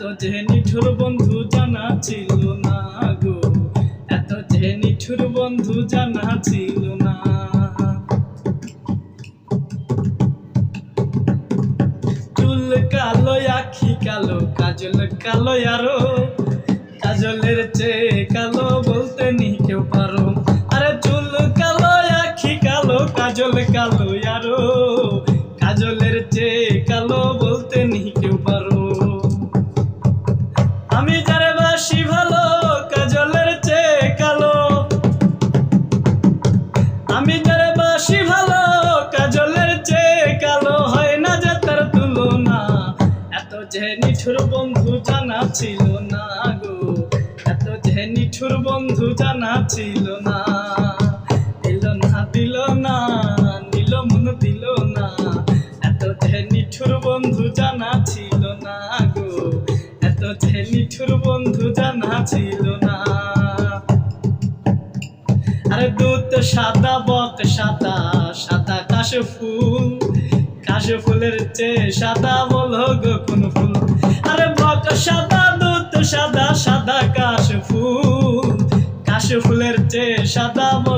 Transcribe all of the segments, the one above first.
এত যে নিঠুর বন্ধু জানা ছিল না গো। এত যে নিঠুর বন্ধু জানা ছিল না। চুল কালো, আখি কালো, কাজল কালো আরও। কাজলের চেয়ে কালো বলতে নি কেউ পারো। আরে চুল কালো, আখি কালো, কাজল কালো আরও। কাজলের যে নিঠুর বন্ধু জানা ছিল না গো। এত যে নিঠুর বন্ধু না। দিল না দিল না, দিল মন দিল না। এত যে নিঠুর বন্ধু জানা ছিল না গো। এত যে নিঠুর বন্ধু জানা ছিল না। আরে দুধ সাদা বত সাদা সাদা কাশ ফুল। কাশ ফুলের চেয়ে সাদা বলো গো কোন ফুল? আরে বক সাদা, দুধ সাদা সাদা কাশ ফুল। কাশ ফুলের চেয়ে সাদা বলো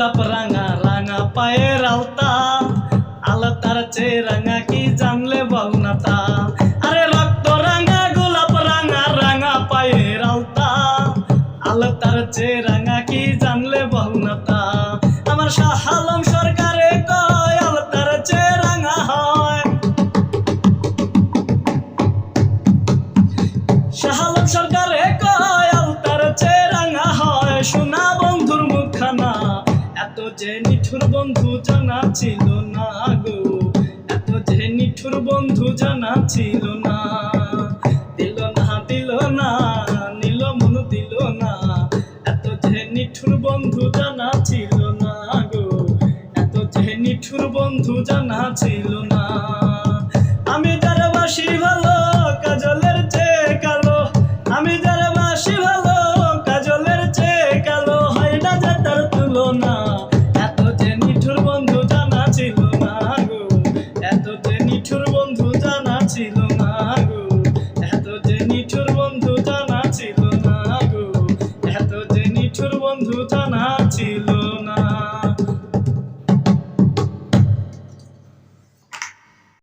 গোলাপ রাঙা রাঙা পায়ের আলতা। আলতার চেয়ে রাঙা কি জানলে বল না তা আরে রক্ত রাঙা, গোলাপ রাঙা রাঙা পায়ের আলতা। আলতার চেয়ে বন্ধু জানা ছিল না গো। এত যে নিঠুর বন্ধু জানা ছিল না। দিল না দিল না, নিল মন দিল না। এত যে নিঠুর বন্ধু জানা ছিল না গো। এত যে নিঠুর বন্ধু জানা ছিল না। আমি যারা বাসি ভালো Dù